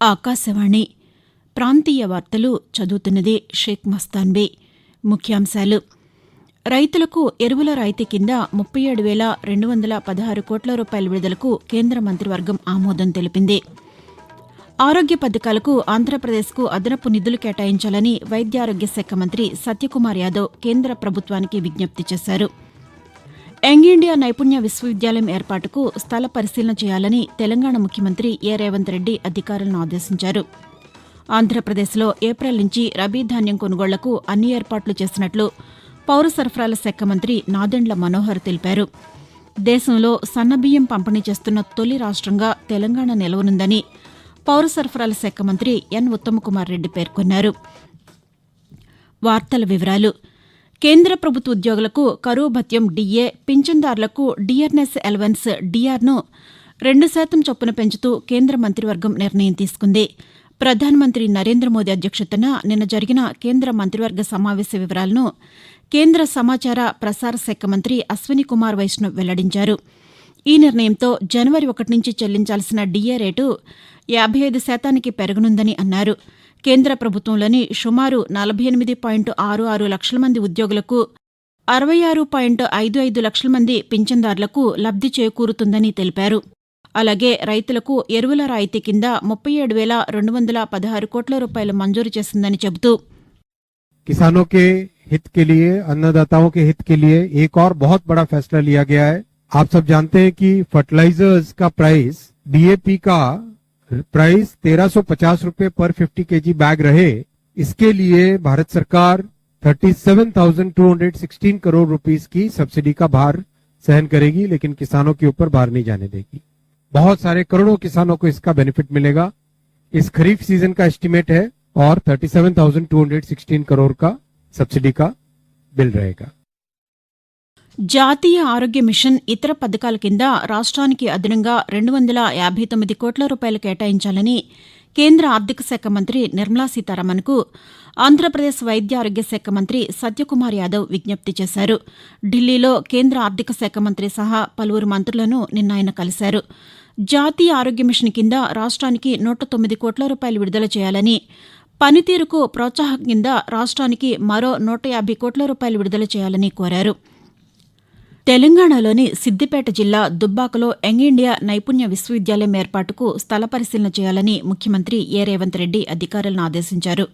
ఆకాశవాణి ప్రాంతీయ వార్తలు చదువుతున్నది షేక్ మస్తాన్బే ముఖ్యాంశాలు. రైతులకు ఎరువుల రాయితీ కింద ముప్పై ఏడు వేల రెండు వందల పదహారు కోట్ల రూపాయల విడుదలకు కేంద్ర మంత్రివర్గం ఆమోదం తెలిపింది. ఆరోగ్య పథకాలకు ఆంధ్రప్రదేశ్కు అదనపు నిధులు కేటాయించాలని వైద్యారోగ్య శాఖ మంత్రి సత్యకుమార్ యాదవ్ కేంద్ర ప్రభుత్వానికి విజ్ఞప్తి చేశారు. యంగ్ ఇండియా నైపుణ్య విశ్వవిద్యాలయం ఏర్పాటుకు స్థల పరిశీలన చేయాలని తెలంగాణ ముఖ్యమంత్రి ఏ రేవంత్ రెడ్డి అధికారులను ఆదేశించారు. ఆంధ్రప్రదేశ్లో ఏప్రిల్ నుంచి రబీ ధాన్యం కొనుగోళ్ళకు అన్ని ఏర్పాట్లు చేసినట్లు పౌర సరఫరాల శాఖ మంత్రి నాదెండ్ల మనోహర్ తెలిపారు. దేశంలో సన్నబియ్యం పంపిణీ చేస్తున్న తొలి రాష్ట్రంగా తెలంగాణ నిలవనుందని పౌర సరఫరాల శాఖ మంత్రి ఎన్ ఉత్తమకుమార్ రెడ్డి పేర్కొన్నారు. వార్తల వివరాలు. కేంద్ర ప్రభుత్వ ఉద్యోగులకు కరువు భత్యం డీఏ పింఛన్దారులకు డిఆర్ఎస్ ఎలవెన్స్ డిఆర్ను రెండు శాతం చొప్పున పెంచుతూ కేంద్ర మంత్రివర్గం నిర్ణయం తీసుకుంది. ప్రధానమంత్రి నరేంద్ర మోదీ అధ్యక్షతన నిన్న జరిగిన కేంద్ర మంత్రివర్గ సమావేశ వివరాలను కేంద్ర సమాచార ప్రసార శాఖ మంత్రి అశ్విని కుమార్ వైష్ణవ్ వెల్లడించారు. ఈ నిర్ణయంతో జనవరి ఒకటి నుంచి చెల్లించాల్సిన డీఏ రేటు యాభై ఐదు శాతానికి పెరగనుందని అన్నారు కేంద్ర ప్రభుత్వంలోని సుమారు నలభై ఎనిమిది పాయింట్ ఆరు ఆరు లక్షల మంది ఉద్యోగులకు అరవై ఆరు పాయింట్ ఐదు ఐదు లక్షల మంది పింఛన్దారులకు లబ్ది చేకూరుతుందని తెలిపారు అలాగే రైతులకు ఎరువుల రాయితీ కింద ముప్పై ఏడు వేల రెండు వందల పదహారు కోట్ల రూపాయలు మంజూరు చేసిందని చెబుతూ किसानों के हित के लिए अन्नदाताओं के हित के लिए एक और बहुत बड़ा फैसला लिया गया है आप सब जानते हैं कि फर्टिलाइजर्स का प्राइस डीएपी का प्राइस 1350 रुपए पर 50 केजी बैग रहे। इसके लिए भारत सरकार 37,216 करोड़ रुपीस की सब्सिडी का भार सहन करेगी लेकिन किसानों के ऊपर भार नहीं जाने देगी। बहुत सारे करोड़ों किसानों को इसका बेनिफिट मिलेगा। इस खरीफ सीज़न का एस्टिमेट है और 37,216 करोड़ का सब्सिडी का बिल रहेगा। జాతీయ ఆరోగ్య మిషన్ ఇతర పథకాల కింద రాష్ట్రానికి అదనంగా రెండు వందల యాభై తొమ్మిది కోట్ల రూపాయలు కేటాయించాలని కేంద్ర ఆర్థిక శాఖ మంత్రి నిర్మలా సీతారామన్కు ఆంధ్రప్రదేశ్ వైద్య ఆరోగ్య శాఖ మంత్రి సత్యకుమార్ యాదవ్ విజ్ఞప్తి చేశారు. ఢిల్లీలో కేంద్ర ఆర్థిక శాఖ మంత్రి సహా పలువురు మంత్రులను నిన్న ఆయన కలిశారు. జాతీయ ఆరోగ్య మిషన్ కింద రాష్ట్రానికి నూట తొమ్మిది కోట్ల రూపాయలు విడుదల చేయాలని పనితీరుకు ప్రోత్సాహం కింద రాష్ట్రానికి మరో నూట యాభై కోట్ల రూపాయలు విడుదల చేయాలని కోరారు. తెలంగాణలోని సిద్దిపేట జిల్లా దుబ్బాకలో యంగ్ ఇండియా నైపుణ్య విశ్వవిద్యాలయం ఏర్పాటుకు స్థల పరిశీలన చేయాలని ముఖ్యమంత్రి ఏ. రేవంత్ రెడ్డి అధికారులను ఆదేశించారు.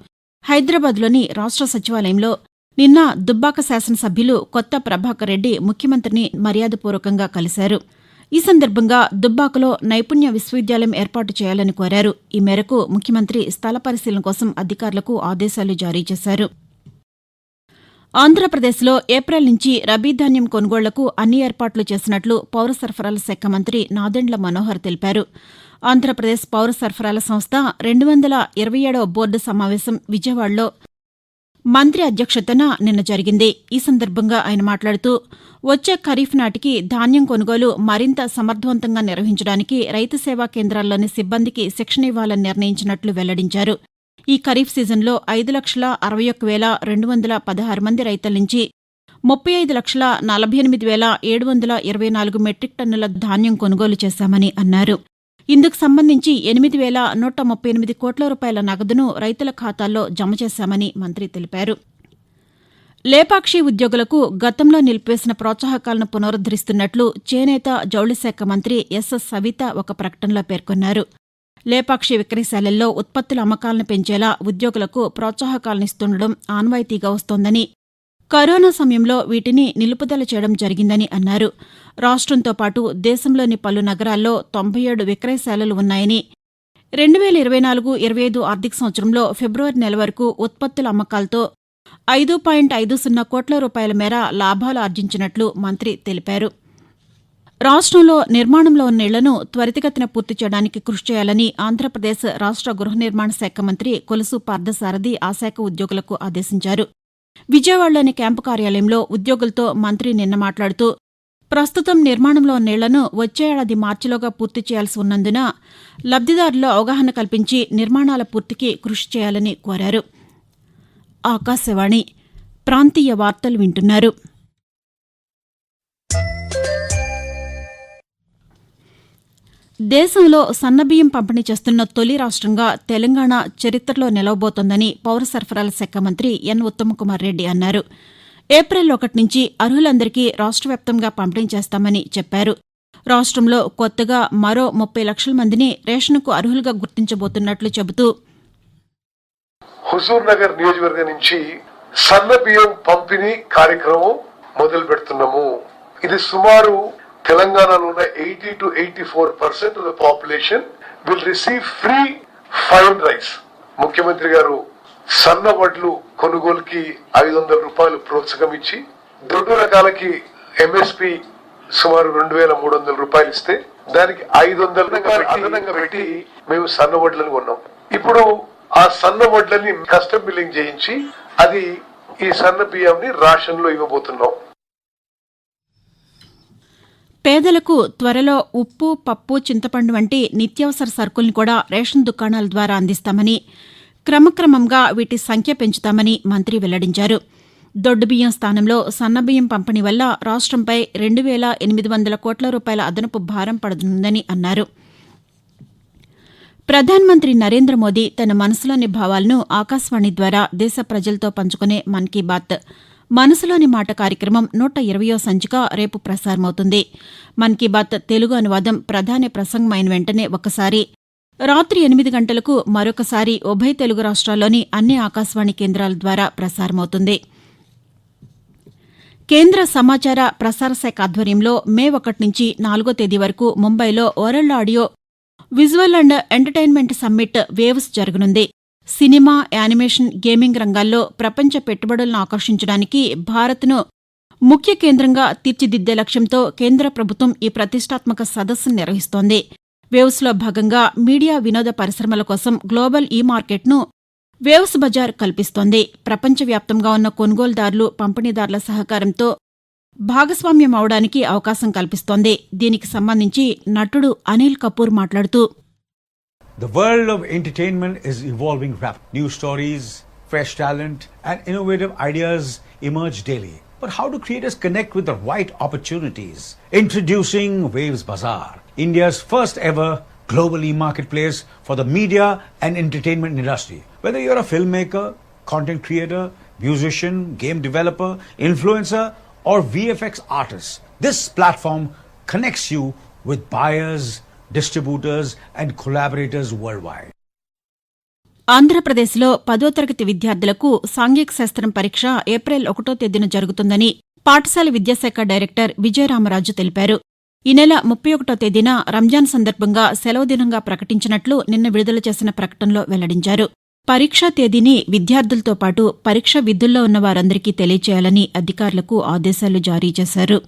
హైదరాబాద్లోని రాష్ట్ర సచివాలయంలో నిన్న దుబ్బాక శాసనసభ్యులు కొత్త ప్రభాకర్ రెడ్డి ముఖ్యమంత్రిని మర్యాదపూర్వకంగా కలిశారు. ఈ సందర్భంగా దుబ్బాకలో నైపుణ్య విశ్వవిద్యాలయం ఏర్పాటు చేయాలని కోరారు. ఈ మేరకు ముఖ్యమంత్రి స్థల పరిశీలన కోసం అధికారులకు ఆదేశాలు జారీ చేశారు. ఆంధ్రప్రదేశ్లో ఏప్రిల్ నుంచి రబీ ధాన్యం కొనుగోళ్ళకు అన్ని ఏర్పాట్లు చేసినట్లు పౌర సరఫరాల శాఖ మంత్రి నాదెండ్ల మనోహర్ తెలిపారు. ఆంధ్రప్రదేశ్ పౌర సరఫరాల సంస్థ రెండు వందల ఇరవై ఏడవ బోర్డు సమావేశం విజయవాడలో మంత్రి అధ్యక్షతన నిన్న జరిగింది. ఈ సందర్భంగా ఆయన మాట్లాడుతూ వచ్చే ఖరీఫ్ నాటికి ధాన్యం కొనుగోలు మరింత సమర్థవంతంగా నిర్వహించడానికి రైతు సేవా కేంద్రాల్లోని సిబ్బందికి శిక్షణ ఇవ్వాలని నిర్ణయించినట్లు వెల్లడించారు. ఈ ఖరీఫ్ సీజన్లో ఐదు లక్షల అరవై ఒక్క వేల రెండు వందల పదహారు మంది రైతుల నుంచి ముప్పై ఐదు లక్షల నలభై ఎనిమిది వేల ఏడు వందల ఇరవై నాలుగు మెట్రిక్ టన్నుల ధాన్యం కొనుగోలు చేశామని అన్నారు. ఇందుకు సంబంధించి ఎనిమిది వేల నూట ముప్పై ఎనిమిది కోట్ల రూపాయల నగదును రైతుల ఖాతాల్లో జమ చేశామని మంత్రి తెలిపారు. లేపాక్షి ఉద్యోగులకు గతంలో నిలిపివేసిన ప్రోత్సాహకాలను పునరుద్దరిస్తున్నట్లు చేనేత జౌళి శాఖ మంత్రి ఎస్ఎస్ సవిత ఒక ప్రకటనలో పేర్కొన్నారు. లేపాక్షి విక్రయశాలల్లో ఉత్పత్తుల అమ్మకాలను పెంచేలా ఉద్యోగులకు ప్రోత్సాహకాలనిస్తుండడం ఆన్వాయితీగా వస్తోందని కరోనా సమయంలో వీటిని నిలుపుదల చేయడం జరిగిందని అన్నారు. రాష్ట్రంతో పాటు దేశంలోని పలు నగరాల్లో తొంభై ఏడు విక్రయశాలలు ఉన్నాయని రెండు వేల ఇరవై నాలుగు ఇరవై ఐదు ఆర్థిక సంవత్సరంలో ఫిబ్రవరి నెల వరకు ఉత్పత్తుల అమ్మకాలతో ఐదు పాయింట్ ఐదు సున్నా కోట్ల రూపాయల మేర లాభాలు ఆర్జించినట్లు మంత్రి తెలిపారు. రాష్ట్రంలో నిర్మాణంలో ఉన్న ఇళ్ళను త్వరితగతిన పూర్తి చేయడానికి కృషి చేయాలని ఆంధ్రప్రదేశ్ రాష్ట్ర గృహ నిర్మాణ శాఖ మంత్రి కొలుసు పార్థసారథి ఆ శాఖ ఉద్యోగులకు ఆదేశించారు. విజయవాడలోని క్యాంపు కార్యాలయంలో ఉద్యోగులతో మంత్రి నిన్న మాట్లాడుతూ ప్రస్తుతం నిర్మాణంలో ఉన్న ఇళ్ళను వచ్చే ఏడాది మార్చిలోగా పూర్తి చేయాల్సి ఉన్నందున లబ్దిదారుల్లో అవగాహన కల్పించి నిర్మాణాల పూర్తికి కృషి చేయాలని కోరారు. ఆకాశవాణి ప్రాంతీయ వార్తలు వింటున్నారు. దేశంలో సన్నబియ్యం పంపిణీ చేస్తున్న తొలి రాష్ట్రంగా తెలంగాణ చరిత్రలో నిలవబోతోందని పౌర సరఫరాల శాఖ మంత్రి ఎన్ ఉత్తమకుమార్ రెడ్డి అన్నారు. ఏప్రిల్ ఒకటి నుంచి అర్హులందరికీ రాష్ట్ర వ్యాప్తంగా పంపిణీ చేస్తామని చెప్పారు. రాష్ట్రంలో కొత్తగా మరో ముప్పై లక్షల మందిని రేషన్కు అర్హులుగా గుర్తించబోతున్నట్లు చెబుతూ హుజూర్ నగర్ నియోజకవర్గం నుంచి సన్న బియ్యం పంపిణీ కార్యక్రమం మొదలు పెడుతున్నాము ఇది సుమారు తెలంగాణలో ఉన్న eighty two eighty four percent of the population will receive free fine rice ముఖ్యమంత్రి గారు సన్న వడ్లు కొనుగోలుకి ఐదు వందల రూపాయలు ప్రోత్సాహం ఇచ్చి దొడ్డు రకాలకి ఎంఎస్పి సుమారు రెండు వేల మూడు వందల రూపాయలు ఇస్తే దానికి ఐదు వందల అదనంగా పెట్టి మేము సన్న వడ్లను కొన్నాం. ఇప్పుడు ఆ సన్న వడ్లని కస్టమ్ బిల్లింగ్ చేయించి అది ఈ సన్న బియ్యంని రేషన్లో ఇవ్వబోతున్నాం. పేదలకు త్వరలో ఉప్పు పప్పు చింతపండు వంటి నిత్యావసర సరుకుల్ని కూడా రేషన్ దుకాణాల ద్వారా అందిస్తామని క్రమక్రమంగా వీటి సంఖ్య పెంచుతామని మంత్రి వెల్లడించారు. దొడ్డు బియ్యం స్థానంలో సన్నబియ్యం పంపిణీ వల్ల రాష్ట్రంపై రెండు వేల ఎనిమిది వందల కోట్ల రూపాయల అదనపు భారం పడుతుందని అన్నారు. ప్రధానమంత్రి నరేంద్ర మోదీ తన మనసులోని భావాలను ఆకాశవాణి ద్వారా దేశ ప్రజలతో పంచుకునే మన్ కీ బాత్. మనసులోని మాట కార్యక్రమం నూట ఇరవయో సంచిక రేపు ప్రసారమవుతుంది. మన్ కీ బాత్ తెలుగు అనువాదం ప్రధాన ప్రసంగమైన వెంటనే ఒకసారి. రాత్రి ఎనిమిది గంటలకు మరొకసారి ఉభయ తెలుగు రాష్ట్రాల్లోని అన్ని ఆకాశవాణి కేంద్రాల ద్వారా ప్రసారమవుతుంది. కేంద్ర సమాచార ప్రసార శాఖ ఆధ్వర్యంలో మే ఒకటి నుంచి నాలుగో తేదీ వరకు ముంబైలో world audio visual and entertainment summit waves జరగనుంది. సినిమా యానిమేషన్ గేమింగ్ రంగాల్లో ప్రపంచ పెట్టుబడులను ఆకర్షించడానికి భారత్ను ముఖ్య కేంద్రంగా తీర్చిదిద్దే లక్ష్యంతో కేంద్ర ప్రభుత్వం ఈ ప్రతిష్టాత్మక సదస్సును నిర్వహిస్తోంది. వేవ్స్లో భాగంగా మీడియా వినోద పరిశ్రమల కోసం గ్లోబల్ ఈ మార్కెట్ను వేవ్స్ బజార్ కల్పిస్తోంది. ప్రపంచవ్యాప్తంగా ఉన్న కొనుగోలుదారులు పంపిణీదారుల సహకారంతో భాగస్వామ్యం అవడానికి అవకాశం కల్పిస్తోంది. దీనికి సంబంధించి నటుడు అనిల్ కపూర్ మాట్లాడుతూ The world of entertainment is evolving rapidly. New stories, fresh talent, and innovative ideas emerge daily. But how do creators connect with the right opportunities? Introducing Waves Bazaar, India's first ever globally marketplace for the media and entertainment industry. Whether you're a filmmaker, content creator, musician, game developer, influencer, or VFX artist, this platform connects you with buyers, distributors and collaborators worldwide ఆంధ్రప్రదేశ్లో పదో తరగతి విద్యార్థులకు సాంఘిక శాస్త్రం పరీక్ష April ఒకటో తేదీన జరుగుతుందని పాఠశాల విద్యాశాఖ డైరెక్టర్ విజయరామరాజు తెలిపారు. ఈ నెల ముప్పై ఒకటో తేదీన రంజాన్ సందర్భంగా సెలవు దినంగా ప్రకటించినట్లు నిన్న విడుదల చేసిన ప్రకటనలో వెల్లడించారు. పరీక్షా తేదీని విద్యార్థులతో పాటు పరీక్ష విధుల్లో ఉన్న వారందరికీ తెలియచేయాలని అధికారులకు ఆదేశాలు జారీ చేశారు.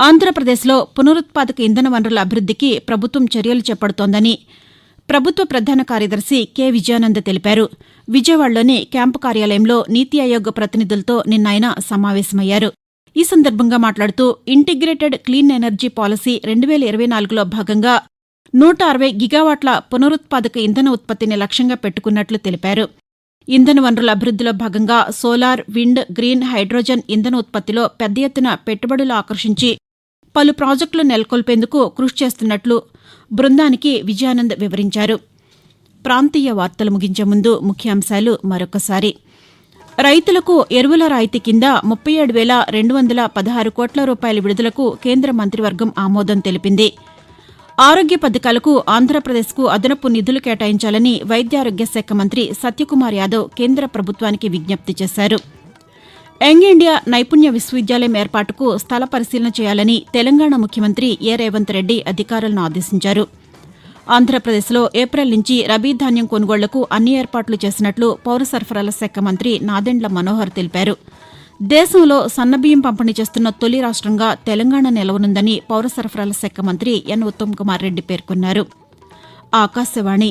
ఆంధ్రప్రదేశ్లో పునరుత్పాదక ఇంధన వనరుల అభివృద్దికి ప్రభుత్వం చర్యలు చేపడుతోందని ప్రభుత్వ ప్రధాన కార్యదర్శి కె. విజయానంద్ తెలిపారు. విజయవాడలోని క్యాంపు కార్యాలయంలో నీతి ఆయోగ్ ప్రతినిధులతో నిన్న ఆయన సమావేశమయ్యారు. ఈ సందర్భంగా మాట్లాడుతూ ఇంటిగ్రేటెడ్ క్లీన్ ఎనర్జీ పాలసీ రెండు వేల ఇరవై నాలుగులో భాగంగా నూట అరవై గిగావాట్ల పునరుత్పాదక ఇంధన ఉత్పత్తిని లక్ష్యంగా పెట్టుకున్నట్లు తెలిపారు. ఇంధన వనరుల అభివృద్దిలో భాగంగా సోలార్ విండ్ గ్రీన్ హైడ్రోజన్ ఇంధన ఉత్పత్తిలో పెద్ద ఎత్తున పెట్టుబడులు ఆకర్షించి పలు ప్రాజెక్టులు నెలకొల్పేందుకు కృషి చేస్తున్నట్లు బృందానికి విజయానంద్ వివరించారు. ప్రాంతీయ వార్తలు ముగించే ముందు ముఖ్యాంశాలు మరొకసారి. రైతులకు ఎరువుల రాయితీ కింద ముప్పై ఏడు వేల రెండు వందల పదహారు కోట్ల రూపాయల విడుదలకు కేంద్ర మంత్రివర్గం ఆమోదం తెలిపింది. ఆరోగ్య పథకాలకు ఆంధ్రప్రదేశ్కు అదనపు నిధులు కేటాయించాలని వైద్యారోగ్య శాఖ మంత్రి సత్యకుమార్ యాదవ్ కేంద్ర ప్రభుత్వానికి విజ్ఞప్తి చేశారు. యంగ్ ఇండియా నైపుణ్య విశ్వవిద్యాలయం ఏర్పాటుకు స్థల పరిశీలన చేయాలని తెలంగాణ ముఖ్యమంత్రి ఏ రేవంత్ రెడ్డి అధికారులను ఆదేశించారు. ఆంధ్రప్రదేశ్లో ఏప్రిల్ నుంచి రబీ ధాన్యం కొనుగోళ్ళకు అన్ని ఏర్పాట్లు చేసినట్లు పౌర సరఫరాల శాఖ మంత్రి నాదెండ్ల మనోహర్ తెలిపారు. దేశంలో సన్నబియ్యం పంపిణీ చేస్తున్న తొలి రాష్ట్రంగా తెలంగాణ నిలవనుందని పౌర సరఫరాల శాఖ మంత్రి ఎన్ ఉత్తమ్ కుమార్ రెడ్డి పేర్కొన్నారు. ఆకాశవాణి